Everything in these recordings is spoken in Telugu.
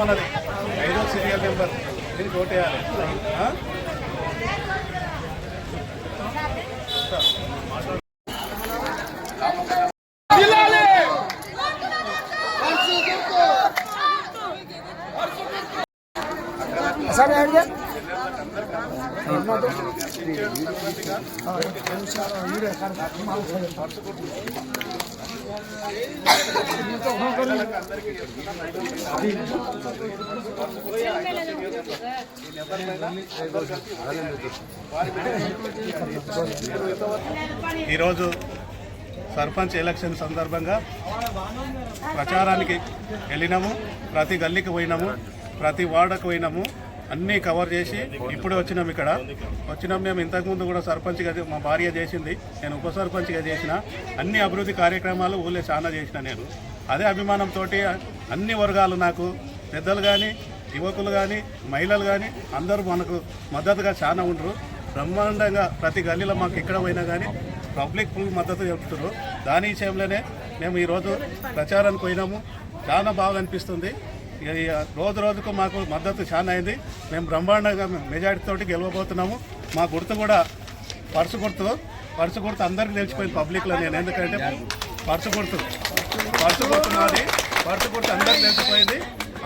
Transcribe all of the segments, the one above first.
మనది ఐదో సీరియల్ నెంబర్ దీనికి ఓటేయాలి మాట్లాడు ఈరోజు సర్పంచ్ ఎలక్షన్ సందర్భంగా ప్రచారానికి వెళ్ళినాము ప్రతి గల్లీకి పోయినాము ప్రతి వార్డుకు పోయినాము అన్నీ కవర్ చేసి ఇప్పుడు వచ్చినాం ఇక్కడ. వచ్చినాం మేము ఇంతకుముందు కూడా సర్పంచ్గా మా భార్య చేసింది. నేను ఉప సర్పంచ్గా చేసిన అన్ని అభివృద్ధి కార్యక్రమాలు ఊళ్ళో చాలా చేసిన నేను. అదే అభిమానంతో అన్ని వర్గాలు నాకు పెద్దలు కానీ యువకులు కానీ మహిళలు కానీ అందరూ మనకు మద్దతుగా చాలా ఉండరు. బ్రహ్మాండంగా ప్రతి గల్లీలో మాకు ఎక్కడ పోయినా కానీ పబ్లిక్ ఫుల్ మద్దతు చెప్తున్నారు దాని విషయంలోనే మేము ఈరోజు ప్రచారానికి పోయినాము. చాలా బాగా అనిపిస్తుంది. రోజు రోజుకు మాకు మద్దతు చాలా అయింది. మేము బ్రహ్మాండంగా మెజార్టీతో గెలవబోతున్నాము. మా గుర్తు కూడా పర్సు గుర్తు. పర్సు గుర్తు అందరికీ తెలిసిపోయింది పబ్లిక్లో నేను ఎందుకంటే పర్సు గుర్తు. పర్సు గుర్తు నాది పర్సు గుర్తు అందరికీ తెలిసిపోయింది.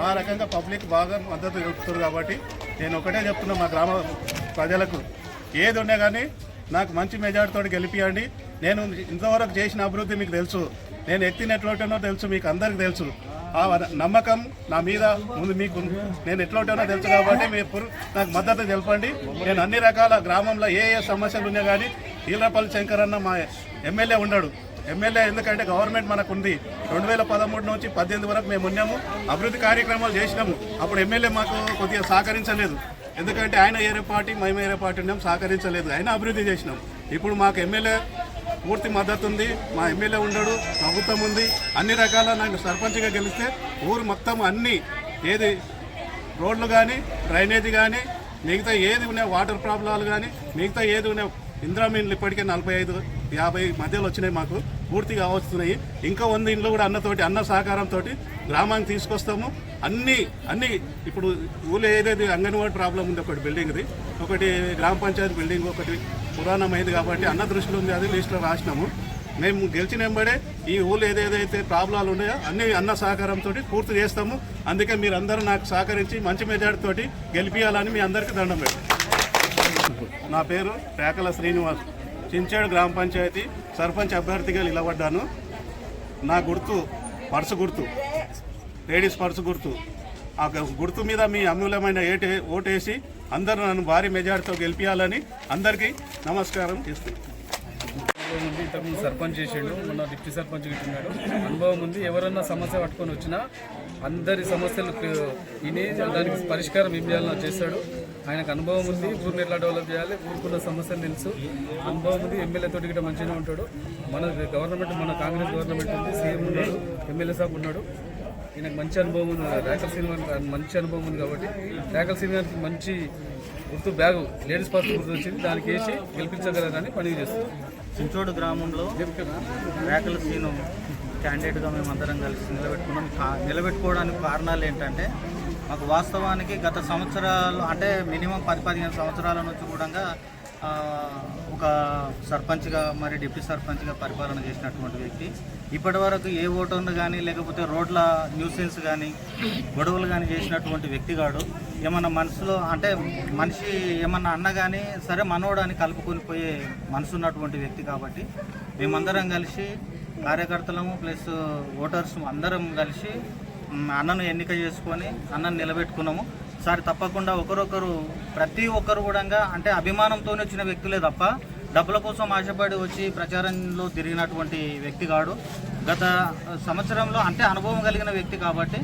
ఆ రకంగా పబ్లిక్ బాగా మద్దతు చెప్తున్నారు కాబట్టి నేను ఒకటే చెప్తున్నా మా గ్రామ ప్రజలకు. ఏది ఉన్నా కానీ నాకు మంచి మెజార్టీతో గెలిపియండి. నేను ఇంతవరకు చేసిన అభివృద్ధి మీకు తెలుసు. నేను ఎత్తినట్లుంటానో తెలుసు. మీకు అందరికి తెలుసు. ఆ నమ్మకం నా మీద ముందు మీకు నేను ఎట్లా ఉంటానో తెలుసు కాబట్టి మీరు నాకు మద్దతు తెలపండి. నేను అన్ని రకాల గ్రామంలో ఏ ఏ సమస్యలు ఉన్నా కానీ ఈలపల్లి శంకర్ అన్న మా ఎమ్మెల్యే ఉన్నాడు ఎమ్మెల్యే ఎందుకంటే గవర్నమెంట్ మనకు ఉంది రెండు వేల పదమూడు నుంచి పద్దెనిమిది వరకు మేము ఉన్నాము. అభివృద్ధి కార్యక్రమాలు చేసినాము. అప్పుడు ఎమ్మెల్యే మాకు కొద్దిగా సహకరించలేదు. ఎందుకంటే ఆయన ఏరే పార్టీ మేము ఏరే పార్టీ ఉన్నాం సహకరించలేదు. ఆయన అభివృద్ధి చేసినాం. ఇప్పుడు మాకు ఎమ్మెల్యే పూర్తి మద్దతు ఉంది. మా ఎమ్మెల్యే ఉండడు ప్రభుత్వం ఉంది. అన్ని రకాల నాకు సర్పంచ్గా గెలిస్తే ఊరు మొత్తం అన్ని ఏది రోడ్లు కానీ డ్రైనేజీ కానీ మిగతా ఏది ఉన్నాయి వాటర్ ప్రాబ్లాలు కానీ మిగతా ఏది ఉన్నాయి ఇంద్రామీన్లు ఇప్పటికే నలభై ఐదు యాభై మధ్యలో వచ్చినాయి మాకు. పూర్తిగా వస్తున్నాయి ఇంకా వంద ఇండ్లు కూడా అన్నతోటి అన్న సహకారంతో గ్రామానికి తీసుకొస్తాము. అన్నీ అన్నీ ఇప్పుడు ఊళ్ళో ఏదైతే అంగన్వాడీ ప్రాబ్లం ఉంది ఒకటి బిల్డింగ్ది ఒకటి గ్రామ పంచాయతీ బిల్డింగ్ ఒకటి పురాణమైంది కాబట్టి అన్న దృష్టిలో ఉంది అది లిస్టులో రాసినాము. మేము గెలిచిన వెంబడే ఈ ఊళ్ళో ఏదేదైతే ప్రాబ్లాలు ఉన్నాయో అన్ని అన్న సహకారంతో పూర్తి చేస్తాము. అందుకే మీరందరూ నాకు సహకరించి మంచి మెజార్టీతోటి గెలిపించాలని మీ అందరికీ దండం పెట్టాను నా పేరు పేకల శ్రీనివాస్. చించేడు గ్రామ పంచాయతీ సర్పంచ్ అభ్యర్థిగా నిలబడ్డాను. నా గుర్తు పర్సు గుర్తు లేడీస్ పర్సు గుర్తు. ఆ గుర్తు మీద మీ అమూల్యమైన ఏటే ఓటేసి అందరూ నన్ను భారీ మెజార్టీతో గెలిపించాలని అందరికీ నమస్కారం చేస్తున్నాను. అనుభవం ఉంది ఇంతకుముందు సర్పంచ్ చేసాడు మొన్న డిప్యూటీ సర్పంచ్ ఉన్నాడు అనుభవం ఉంది ఎవరన్నా సమస్య పట్టుకొని వచ్చినా అందరి సమస్యలు విని దానికి పరిష్కారం ఏం చేయాలన్నా చేస్తాడు. ఆయనకు అనుభవం ఉంది ఊరిని ఎట్లా డెవలప్ చేయాలి ఊరుకున్న సమస్యలు తెలుసు. అనుభవం ఉంది ఎమ్మెల్యే తోటి కూడా మంచిగా ఉంటాడు. మన గవర్నమెంట్ మన కాంగ్రెస్ గవర్నమెంట్ ఉంది సీఎం ఉన్నాడు ఎమ్మెల్యే సాబ్ ఉన్నాడు. ఈయనకు మంచి అనుభవం ఉంది. రేఖల సినిమా మంచి అనుభవం ఉంది కాబట్టి రేఖల సినిమాకి మంచి గుర్తు బ్యాగు లేడీస్ పర్స్ గుర్తు వచ్చింది దానికి వేసి గెలిపించగలరని పని చేస్తుంది. చించోడు గ్రామంలో రేకల సీను క్యాండిడేట్గా మేము అందరం కలిసి నిలబెట్టుకున్నాం. నిలబెట్టుకోవడానికి కారణాలు ఏంటంటే మాకు వాస్తవానికి గత సంవత్సరాలు అంటే మినిమం పది పదిహేను సంవత్సరాల నుంచి కూడా ఒక సర్పంచ్గా మరి డిప్యూటీ సర్పంచ్గా పరిపాలన చేసినటువంటి వ్యక్తి. ఇప్పటి వరకు ఏ ఓటర్ను కానీ లేకపోతే రోడ్ల న్యూసెన్స్ కానీ గొడవలు కానీ చేసినటువంటి వ్యక్తి కాడు. ఏమన్నా మనసులో అంటే మనిషి ఏమన్నా అన్న కానీ సరే మనోడని కలుపుకొని పోయే మనసు ఉన్నటువంటి వ్యక్తి కాబట్టి మేమందరం కలిసి కార్యకర్తలము ప్లస్ ఓటర్స్ అందరం కలిసి అన్నను ఎన్నిక చేసుకొని అన్నను నిలబెట్టుకున్నాము. సార్ తప్పకుండా ఒకరొకరు ప్రతి ఒక్కరు కూడా అంటే అభిమానంతో వచ్చిన వ్యక్తులే తప్ప డబ్బుల కోసం ఆశపడి వచ్చి ప్రచారంలో తిరిగినటువంటి వ్యక్తి కాడు. గత సంవత్సరంలో అంటే అనుభవం కలిగిన వ్యక్తి కాబట్టి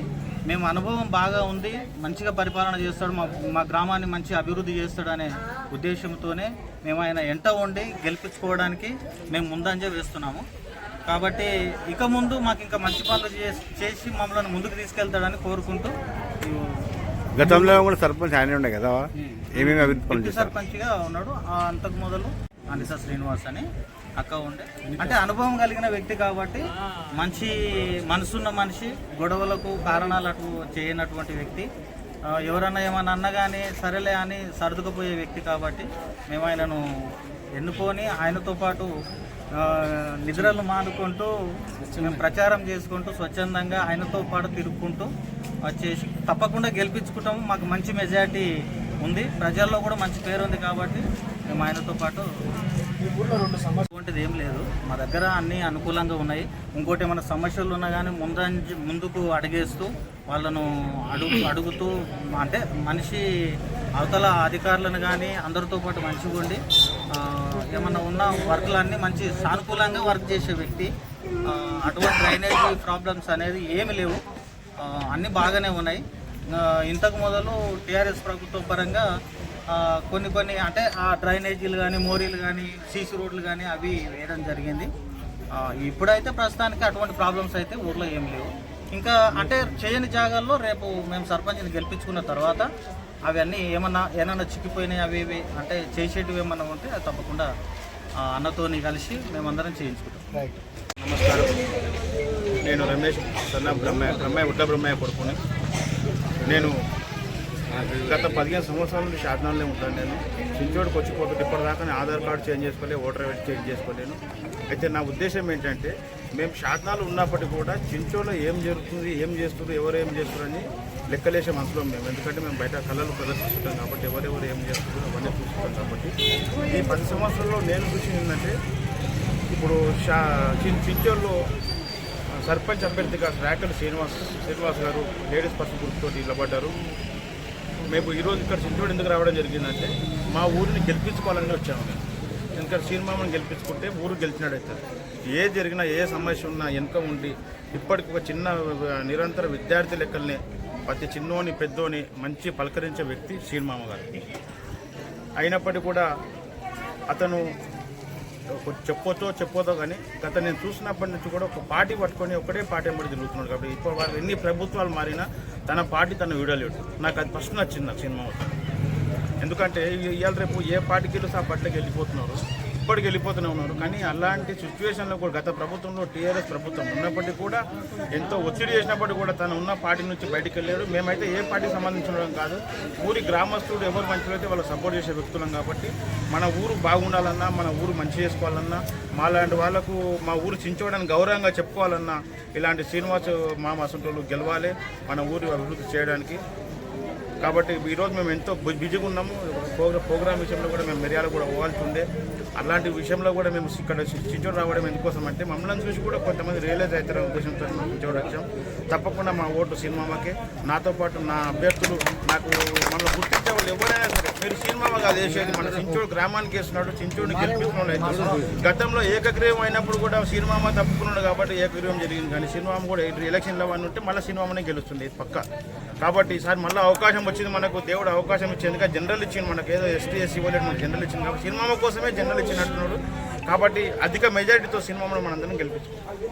మేము అనుభవం బాగా ఉంది మంచిగా పరిపాలన చేస్తాడు మా మా గ్రామాన్ని మంచి అభివృద్ధి చేస్తాడు అనే ఉద్దేశంతోనే మేము ఆయన ఎంట ఉండి గెలిపించుకోవడానికి మేము ముందంజ వేస్తున్నాము. కాబట్టి ఇక ముందు మాకు ఇంకా మంచి పనులు చేసి చేసి మమ్మల్ని ముందుకు తీసుకెళ్తాడని కోరుకుంటూ గతంలో కూడా సర్పంచ్ ఆయన ఉండే కదా? ఏమేమి అభివృద్ధి పనులు చేశారు? సర్పంచ్గా ఉన్నాడు. ఆ అంతకు మొదలు అనిసా శ్రీనివాస్ అని అక్క ఉండే. అంటే అనుభవం కలిగిన వ్యక్తి కాబట్టి మంచి మనసున్న మనిషి గొడవలకు కారణాలు అటు చేయనటువంటి వ్యక్తి. ఎవరన్నా ఏమన్నా అన్నా కానీ సరేలే అని సర్దుకుపోయే వ్యక్తి కాబట్టి మేము ఆయనను ఎన్నుకొని ఆయనతో పాటు నిద్రలు మానుకుంటూ మేము ప్రచారం చేసుకుంటూ స్వచ్ఛందంగా ఆయనతో పాటు తిరుగుకుంటూ వచ్చేసి తప్పకుండా గెలిపించుకుంటాము. మాకు మంచి మెజారిటీ ఉంది. ప్రజల్లో కూడా మంచి పేరు ఉంది కాబట్టి మేము ఆయనతో పాటు అటువంటిది ఏం లేదు. మా దగ్గర అన్ని అనుకూలంగా ఉన్నాయి. ఇంకోటి ఏమైనా సమస్యలు ఉన్నా కానీ ముందంజ ముందుకు అడిగేస్తూ వాళ్ళను అడుగు అడుగుతూ అంటే మనిషి అవతల అధికారులను కానీ అందరితో పాటు మంచిగా ఉండి ఏమన్నా ఉన్న వర్క్లన్నీ మంచి సానుకూలంగా వర్క్ చేసే వ్యక్తి అటువంటి డ్రైనేజీ ప్రాబ్లమ్స్ అనేది ఏమి లేవు. అన్నీ బాగానే ఉన్నాయి. ఇంతకు మొదలు టీఆర్ఎస్ ప్రభుత్వం పరంగా ఆ, కొన్ని కొన్ని అంటే ఆ డ్రైనేజీలు కానీ మోరీలు కానీ సీసీ రోడ్లు కానీ అవి వేయడం జరిగింది. ఆ, ఇప్పుడైతే ప్రస్తుతానికి అటువంటి ప్రాబ్లమ్స్ అయితే ఊర్లో ఏం లేవు. ఇంకా అంటే చేయని జాగాల్లో రేపు మేము సర్పంచ్ని గెలిపించుకున్న తర్వాత అవన్నీ ఏమన్నా ఏమన్నా చిక్కిపోయినాయి అవి ఇవి అంటే చేసేటివి ఏమన్నా ఉంటే అది తప్పకుండా అన్నతోని కలిసి మేమందరం చేయించుకుంటాం. నమస్కారం. నేను రమేష్ సన్న బ్రహ్మయ్య బ్రహ్మయ్య ఉడ్డ బ్రహ్మయ్య కొడుకుని. నేను గత పదిహేను సంవత్సరాల నుండి షాద్నాల్లో ఉంటాను నేను. చించోడికి వచ్చిపోతుంది ఇప్పటిదాకా నేను ఆధార్ కార్డు చేంజ్ చేసుకోలేదు ఓటర్ ఐడి చేంజ్ చేసుకోలేను అయితే నా ఉద్దేశం ఏంటంటే మేము షాద్నాలు ఉన్నప్పటికీ కూడా చించోలో ఏం జరుగుతుంది ఏం చేస్తుంది ఎవరు ఏం చేస్తున్నారని లెక్కలేసే మనసులో మేము. ఎందుకంటే మేము బయట కళలు ప్రదర్శిస్తుంటాం కాబట్టి ఎవరెవరు ఏం చేస్తున్నారో అవన్నీ చూస్తుంటాం కాబట్టి. ఈ పది సంవత్సరాల్లో నేను చూసింది ఏంటంటే ఇప్పుడు షా చించోళ్ళు చించోల్లో సర్పంచ్ అభ్యర్థిగా రేకల్ శ్రీనివాస్ శ్రీనివాస్ గారు లేడీస్ పర్సన్ గుర్తుతో నిలబడ్డారు. మేము ఈరోజు ఇక్కడ చించోడు ఎందుకు రావడం జరిగిందంటే మా ఊరిని గెలిపించుకోవాలని వచ్చాము మేము. ఎందుకంటే శ్రీనిమామని గెలిపించుకుంటే ఊరు గెలిచినాడు ఏ జరిగినా ఏ సమస్య ఉన్నా వెనుక ఉండి ఇప్పటికి ఒక చిన్న నిరంతర విద్యార్థి లెక్కల్ని ప్రతి చిన్నోని పెద్దోని మంచి పలకరించే వ్యక్తి శ్రీనిమామ గారు. అయినప్పటికీ కూడా అతను చెప్పొచ్చో చెప్పొద్దో కానీ గత నేను చూసినప్పటి నుంచి కూడా ఒక పార్టీ పట్టుకొని ఒకటే పార్టీ ఎంబడి తిరుగుతున్నాడు కాబట్టి ఇప్పుడు వాళ్ళు ఎన్ని ప్రభుత్వాలు మారినా తన పార్టీ తన వీడలేడు నాకు అది ఫస్ట్ నచ్చింది నాకు సినిమా ఎందుకంటే ఇవాళ రేపు ఏ పార్టీకి వెళ్ళి ఆ పార్టీకి వెళ్ళిపోతున్నారు. ఇప్పటికి వెళ్ళిపోతూనే ఉన్నారు. కానీ అలాంటి సిచ్యువేషన్లో కూడా గత ప్రభుత్వంలో టీఆర్ఎస్ ప్రభుత్వం ఉన్నప్పటికీ కూడా ఎంతో ఒత్తిడి చేసినప్పటికీ కూడా తను ఉన్న పార్టీ నుంచి బయటికి వెళ్ళాడు. మేమైతే ఏ పార్టీకి సంబంధించిన కాదు. ఊరి గ్రామస్తుడు ఎవరు మంచిగా వాళ్ళు సపోర్ట్ చేసే వ్యక్తులం కాబట్టి మన ఊరు బాగుండాలన్నా మన ఊరు మంచి చేసుకోవాలన్నా మాలాంటి వాళ్ళకు మా ఊరు చించుకోవడానికి గౌరవంగా చెప్పుకోవాలన్నా ఇలాంటి శ్రీనివాస్ మా అసంటోళ్ళు గెలవాలి మన ఊరి అభివృద్ధి చేయడానికి. కాబట్టి ఈరోజు మేము ఎంతో బిజీగా ఉన్నాము. ప్రోగ్రా ప్రోగ్రామ్ విషయంలో కూడా మేము మిర్యాల కూడా పోవాల్సి ఉండే. అలాంటి విషయంలో కూడా మేము ఇక్కడ చిచ్చోడు రావడం ఎందుకోసం అంటే మమ్మల్ని చూసి కూడా కొంతమంది రియలైజ్ అవుతారనే ఉద్దేశంతో మేము చిచ్చోడు వచ్చాం. తప్పకుండా మా ఓటు సినిమాకే. నాతో పాటు నా అభ్యర్థులు నాకు మమ్మల్ని గుర్తించే వాళ్ళు ఎవరైనా సరే మీరు సినిమా కాదు వేసేది మన చించోడు గ్రామానికి వేస్తున్నాడు చించోడిని గెలిపిస్తున్నాడు గతంలో ఏకగ్రీవం అయినప్పుడు కూడా సినిమా తప్పుకున్నాడు కాబట్టి ఏకగ్రీవం జరిగింది. కానీ సినిమా కూడా ఎలక్షన్లో అని ఉంటే మళ్ళీ సినిమానే గెలుస్తుంది ఇది పక్క. కాబట్టి ఈసారి మళ్ళీ అవకాశం వచ్చింది మనకు దేవుడు అవకాశం ఇచ్చింది ఎందుకంటే జనరల్ ఇచ్చింది మనకు ఏదో ఎస్టీ ఎస్సీ వాళ్ళు జనరల్ ఇచ్చింది. కాబట్టి సినిమా కోసమే జనరల్ వచ్చినట్టున్నాడు. కాబట్టి అధిక మెజారిటీతో సినిమాను మనందరం గెలిపించుకోవాలి